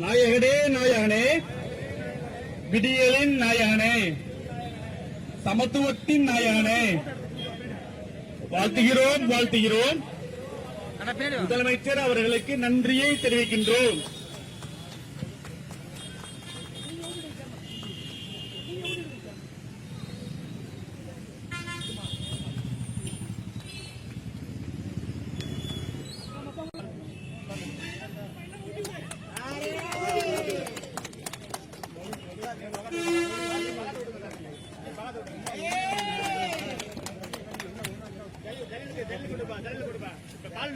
நாயகனே நாயகனே. விடியலின் நாயகனே. சமத்துவத்தின் நாயகனே. வாழ்த்துகிறோம் வாழ்த்துகிறோம். முதலமைச்சர் அவர்களுக்கு நன்றியை தெரிவிக்கின்றோம்.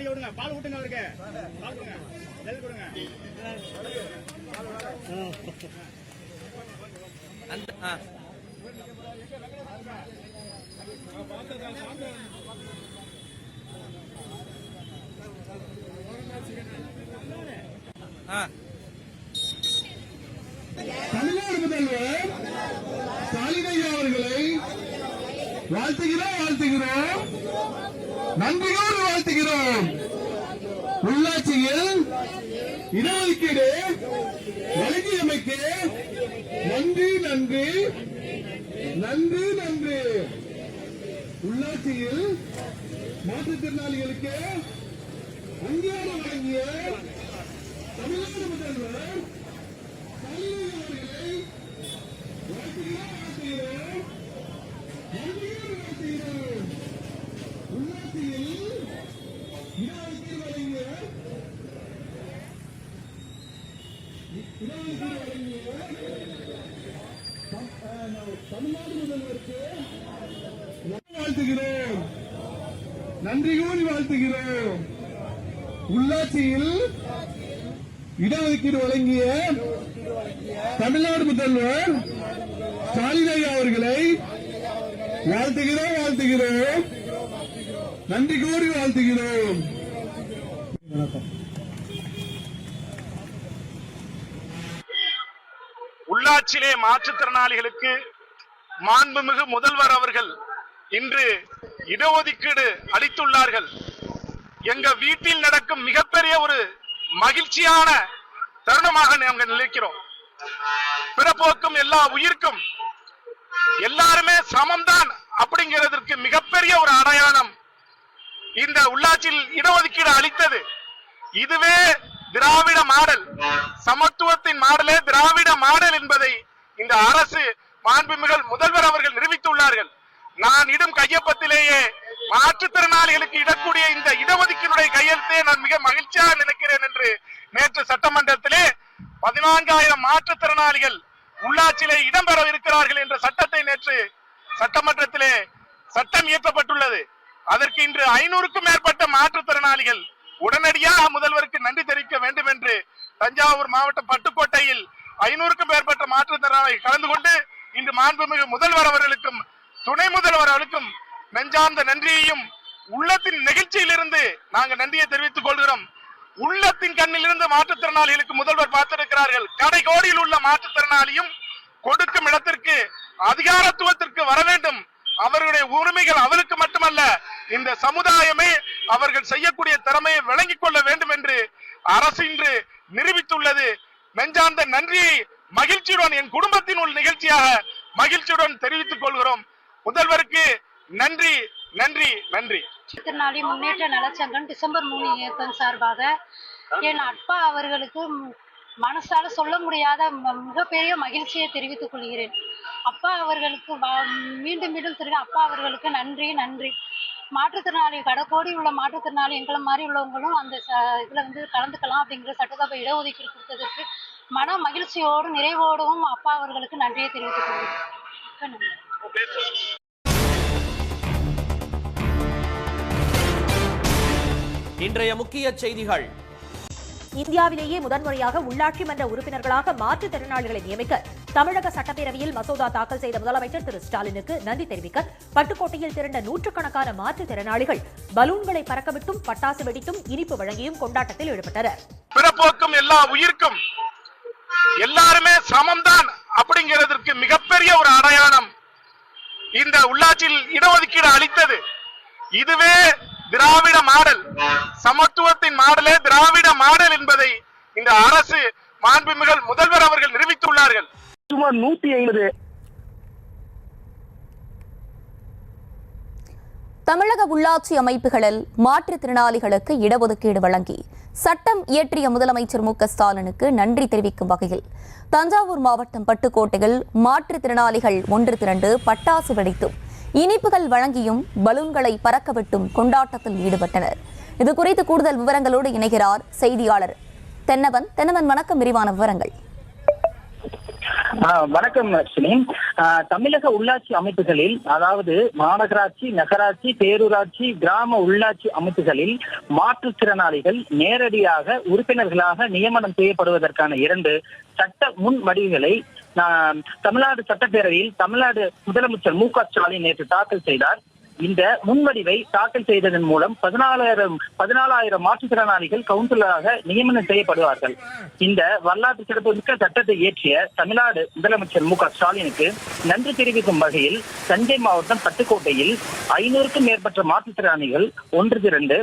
பால் நீங்க விடுங்க. பால் விட்டுங்க அவருக்கு. பால் கொடுங்க. நெல் கொடுங்க. அந்த ஆ. ஆ. தமிழ்நாடு முதல்வர் ஸ்டாலின் ஐயா அவர்களை வாழ்த்துகிறோம் வாழ்த்துகிறோம். நன்றியோடு வாழ்த்துகிறோம். உள்ளாட்சியில் இடஒதுக்கீடு வழங்கியமைக்கு நன்றி நன்றி நன்றி நன்றி. உள்ளாட்சியில் மாற்றுத்திறனாளிகளுக்கு அங்கீகாரம் வழங்கிய தமிழ்நாடு முதல்வர் ஸ்டாலின் அவர்களை வாழ்த்துகிறோம் வாழ்த்துகிறோம். வாழ்த்துகிறோம் உள்ளாட்சியில் இடஒதுக்கீடு வழங்கிய இடஒதுக்கீடு வழங்கிய தம்- அஹ், தமிழ்நாடு முதல்வருக்கு வாழ்த்துகிறோம். நன்றி கூறி வாழ்த்துகிறோம். உள்ளாட்சியில் இடஒதுக்கீடு வழங்கிய தமிழ்நாடு முதல்வர் ஸ்டாலின் அவர்களை வாழ்த்துகிறோம் வாழ்த்துகிறோம். நன்றி கூறி வாழ்த்துகிறோம். வணக்கம். உள்ளாட்சியிலே மாற்றுத்திறனாளிகளுக்கு மாண்புமிகு முதல்வர் அவர்கள் இன்று இடஒதுக்கீடு அளித்துள்ளார்கள். எங்க வீட்டில் நடக்கும் மிகப்பெரிய ஒரு மகிழ்ச்சியான தருணமாக நாங்கள் நிலைக்கிறோம் பிறப்போக்கும் எல்லா உயிர்க்கும் எல்லாருமே சமம்தான் அப்படிங்கிறதற்கு மிகப்பெரிய ஒரு அடையாளம் இந்த உள்ளாட்சியில் இடஒதுக்கீடு அளித்தது. இதுவே திராவிட மாடல் சமத்துவத்தின் மாடலே திராவிட மாடல் என்பதை இந்த அரசு மாண்புமிகள் முதல்வர் அவர்கள் நிரூபித்துள்ளார்கள். நான் இடும் கையொப்பத்திலேயே மாற்றுத்திறனாளிகளுக்கு இடக்கூடிய இந்த இடஒதுக்கீடுடைய கையெழுத்தை நான் மிக மகிழ்ச்சியாக நினைக்கிறேன் என்று நேற்று சட்டமன்றத்திலே பதினான்காயிரம் மாற்றுத்திறனாளிகள் உள்ளாட்சியிலே இடம்பெற இருக்கிறார்கள் என்ற சட்டத்தை நேற்று சட்டமன்றத்திலே சட்டம் இயற்றப்பட்டுள்ளது. அதற்கு இன்று ஐநூறுக்கும் மேற்பட்ட மாற்றுத்திறனாளிகள் உடனடியாக முதல்வருக்கு நன்றி தெரிவிக்க வேண்டும் என்று தஞ்சாவூர் மாவட்டம் பட்டுக்கோட்டையில் ஐநூறுக்கும் மேற்பட்ட மாற்றுத்திறனாளிகள் கலந்து கொண்டு இன்று மாண்புமிகு முதல்வர் அவர்களுக்கும் துணை முதல்வர் அவர்களுக்கும் நெஞ்சார்ந்த நன்றியையும் உள்ளத்தின் நெகிழ்ச்சியிலிருந்து நாங்கள் நன்றியை தெரிவித்துக் கொள்கிறோம். உள்ளத்தின் கண்ணிலிருந்து மாற்றுத்திறனாளிகளுக்கு முதல்வர் பார்த்திருக்கிறார்கள். கடைகோடியில் உள்ள மாற்றுத்திறனாளியும் கொடுக்கும் இடத்திற்கு அதிகாரத்துவத்திற்கு வர வேண்டும். அவர்களுடைய உரிமைகள் அவருக்கு மட்டுமல்ல இந்த சமுதாயமே அவர்கள் செய்யக்கூடிய திறமையை விளங்கிக் கொள்ள வேண்டும் என்று அரசு இன்று நிரூபித்துள்ளது. நெஞ்சார்ந்த நன்றியை மகிழ்ச்சியுடன் என் குடும்பத்தின் உள் நிகழ்ச்சியாக மகிழ்ச்சியுடன் தெரிவித்துக் கொள்கிறோம். முதல்வருக்கு நன்றி நன்றி நன்றி. மாற்றுத்திறனாளி முன்னேற்ற நலச்சங்கம் டிசம்பர் மூணு இயக்கம் சார்பாக என் அப்பா அவர்களுக்கு மனசால சொல்ல முடியாத மிகப்பெரிய மகிழ்ச்சியை தெரிவித்துக் கொள்கிறேன். அப்பா அவர்களுக்கு மீண்டும் மீண்டும் சொல்கிறேன் அப்பா அவர்களுக்கு நன்றி நன்றி. மாற்றுத்திறனாளி கடற்கோடி உள்ள மாற்றுத்திறனாளி எங்களை மாதிரி உள்ளவங்களும் அந்த இதுல இதில் வந்து கலந்துக்கலாம் அப்படிங்கிற சட்டசபை இடஒதுக்கீடு கொடுத்ததற்கு மன மகிழ்ச்சியோடும் நிறைவோடும் அப்பா அவர்களுக்கு நன்றியை தெரிவித்துக் கொள்கிறேன். இன்றைய முக்கிய செய்திகள். இந்தியாவிலேயே முதன்முறையாக உள்ளாட்சி மன்ற உறுப்பினர்களாக மாற்றுத்திறனாளிகளை நியமிக்க தமிழக சட்டப்பேரவையில் மசோதா தாக்கல் செய்த முதலமைச்சர் திரு ஸ்டாலினுக்கு நன்றி தெரிவிக்க பட்டுக்கோட்டையில் திரண்ட நூற்றுக்கணக்கான மாற்றுத்திறனாளிகள் பலூன்களை பறக்கவிட்டும் பட்டாசு வெடித்தும் இனிப்பு வழங்கியும் கொண்டாட்டத்தில் ஈடுபட்டனர். பிறப்போக்கும் எல்லா உயிர்க்கும் எல்லாருமே சமம்தான் அப்படிங்கிறதற்கு மிகப்பெரிய ஒரு அடையாளம் இந்த உள்ளாட்சியில் இடஒதுக்கீடு அளித்தது. இதுவே திராவிட மாடல் சமத்துவத்தின் மாடலே திராவிட மாடல் என்பதை இந்த அரசு மாண்புமிகள் முதல்வர் அவர்கள் நிரூபித்துள்ளார்கள். சுமார் நூத்தி ஐம்பது தமிழக உள்ளாட்சி அமைப்புகளில் மாற்றுத்திறனாளிகளுக்கு இடஒதுக்கீடு வழங்கி சட்டம் இயற்றிய முதலமைச்சர் மு க ஸ்டாலினுக்கு நன்றி தெரிவிக்கும் வகையில் தஞ்சாவூர் மாவட்டம் பட்டுக்கோட்டையில் மாற்றுத்திறனாளிகள் ஒன்று திரண்டு பட்டாசு வெடித்தும் இனிப்புகள் வழங்கியும் பலூன்களை பறக்கவிட்டும் கொண்டாட்டத்தில் ஈடுபட்டனர். இது குறித்து கூடுதல் விவரங்களோடு இணைகிறார் செய்தியாளர் தென்னவன். தென்னவன் வணக்கம். விரிவான விவரங்கள். வணக்கம் லட்சுமி. தமிழக உள்ளாட்சி அமைப்புகளில் அதாவது மாநகராட்சி நகராட்சி பேரூராட்சி கிராம உள்ளாட்சி அமைப்புகளில் மாற்றுத்திறனாளிகள் நேரடியாக உறுப்பினர்களாக நியமனம் செய்யப்படுவதற்கான இரண்டு சட்ட முன் வடிவுகளை தமிழ்நாடு சட்டப்பேரவையில் தமிழ்நாடு முதலமைச்சர் மு க ஸ்டாலின் நேற்று தாக்கல் செய்தார். இந்த முன்வடிவை தாக்கல் செய்ததன் மூலம் பதினாலாயிரம் பதினாலாயிரம் மாற்றுத்திறனாளிகள் கவுன்சிலராக நியமனம் செய்யப்படுவார்கள். இந்த வரலாற்று சிறப்புமிக்க சட்டத்தை இயற்றிய தமிழ்நாடு முதலமைச்சர் மு க ஸ்டாலினுக்கு நன்றி தெரிவிக்கும் வகையில் தஞ்சை மாவட்டம் பட்டுக்கோட்டையில் ஐநூறுக்கும் மேற்பட்ட மாற்றுத்திறனாளிகள் ஒன்று திரண்டு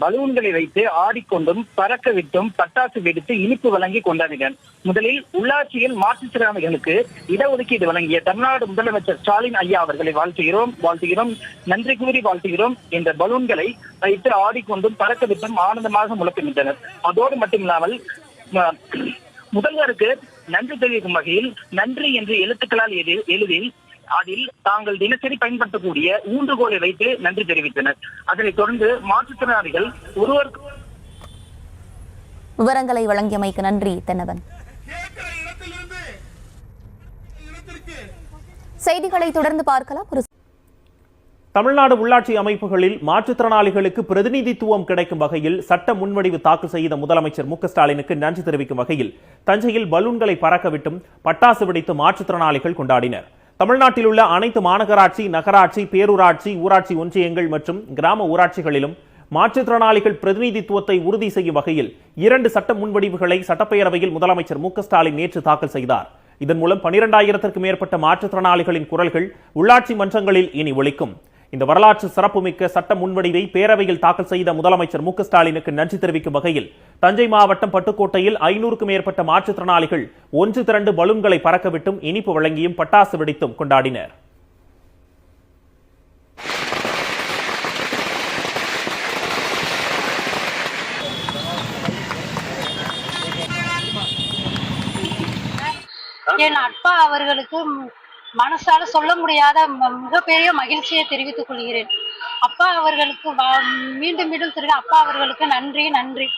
பலூன்களை வைத்து ஆடிக்கொண்டும் பறக்க விட்டும் பட்டாசு வெடித்து இனிப்பு வழங்கி கொண்டாடினர் முதலில் உள்ளாட்சியில் மாற்றுத்திறனாளிகளுக்கு இடஒதுக்கீடு வழங்கிய தமிழ்நாடு முதலமைச்சர் ஸ்டாலின் ஐயா அவர்களை வாழ்த்துகிறோம் வாழ்த்துகிறோம் நன்றி கூறி வாழ்த்துகிறோம் என்ற பலூன்களை வைத்து ஆடிக்கொண்டும் பறக்க விட்டும் ஆனந்தமாக முழக்கமிட்டனர். அதோடு மட்டுமில்லாமல் முதல்வருக்கு நன்றி தெரிவிக்கும் வகையில் நன்றி என்று எழுத்துக்களால் எழுதி அதில் தாங்கள் தினசரி பயன்படுத்தக்கூடிய ஊன்றுகோலை வைத்து நன்றி தெரிவித்தனர். அதனைத் தொடர்ந்து மாற்றுத்திறனாளிகள் ஒருவருக்கு விவரங்களை வழங்கியமைக்கு நன்றி தென்னவன். செய்திகளை தொடர்ந்து பார்க்கலாம். ஒரு தமிழ்நாடு உள்ளாட்சி அமைப்புகளில் மாற்றுத்திறனாளிகளுக்கு பிரதிநிதித்துவம் கிடைக்கும் வகையில் சட்ட முன்வடிவு தாக்கல் செய்த முதலமைச்சர் மு க ஸ்டாலினுக்கு நன்றி தெரிவிக்கும் வகையில் தஞ்சையில் பலூன்களை பறக்கவிட்டும் பட்டாசு வெடித்து மாற்றுத்திறனாளிகள் கொண்டாடினர். தமிழ்நாட்டில் உள்ள அனைத்து மாநகராட்சி நகராட்சி பேரூராட்சி ஊராட்சி ஒன்றியங்கள் மற்றும் கிராம ஊராட்சிகளிலும் மாற்றுத்திறனாளிகள் பிரதிநிதித்துவத்தை உறுதி செய்யும் வகையில் இரண்டு சட்ட முன்வடிவுகளை சட்டப்பேரவையில் முதலமைச்சர் மு ஸ்டாலின் நேற்று தாக்கல் செய்தார். இதன் மூலம் பனிரெண்டாயிரத்திற்கும் மேற்பட்ட மாற்றுத்திறனாளிகளின் குரல்கள் உள்ளாட்சி மன்றங்களில் இனி ஒழிக்கும் இந்த வரலாற்று சிறப்புமிக்க சட்ட முன்வடிவை பேரவையில் தாக்கல் செய்த முதலமைச்சர் மு ஸ்டாலினுக்கு நன்றி தெரிவிக்கும் வகையில் தஞ்சை மாவட்டம் பட்டுக்கோட்டையில் ஐநூறுக்கும் மேற்பட்ட மாற்றுத்திறனாளிகள் ஒன்று திரண்டு பலூன்களை பறக்கவிட்டும் இனிப்பு வழங்கியும் பட்டாசு வெடித்தும் கொண்டாடினர். என் அப்பா அவர்களுக்கு மனசால சொல்ல முடியாத மிகப்பெரிய மகிழ்ச்சியை தெரிவித்துக் கொள்கிறேன். அப்பா அவர்களுக்கு வ- மீண்டும் மீண்டும் திரும்ப அப்பா அவர்களுக்கு நன்றி நன்றி.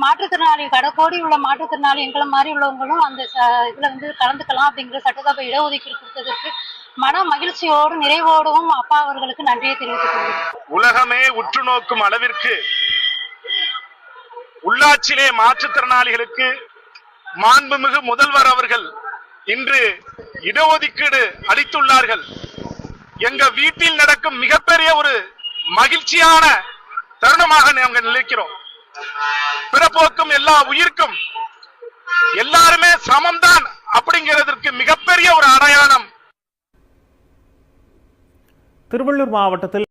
மாற்றுத்திறனாளி கடக்கோடி உள்ள மாற்றுத்திறனாளி எங்களை மாதிரி உள்ளவங்களும் அந்த இதுல வந்து கலந்துக்கலாம் அப்படிங்கிற சட்டசபை இடஒதுக்கீடு கொடுத்ததற்கு மன மகிழ்ச்சியோடு நிறைவோடும் அப்பா அவர்களுக்கு நன்றியை தெரிவித்துக் கொள்கிறேன். உலகமே உற்று நோக்கும் அளவிற்கு உள்ளாட்சியிலே மாற்றுத்திறனாளிகளுக்கு மாண்புமிகு முதல்வர் அவர்கள் இன்று இடஒதுக்கீடு அளித்துள்ளார்கள். எங்க வீட்டில் நடக்கும் மிகப்பெரிய ஒரு மகிழ்ச்சியான தருணமாக நாங்கள் நிலைக்கிறோம் பிறப்போக்கும் எல்லா உயிர்க்கும் எல்லாருமே சமம்தான் அப்படிங்கிறதற்கு மிகப்பெரிய ஒரு அடையாளம். திருவள்ளூர் மாவட்டத்தில்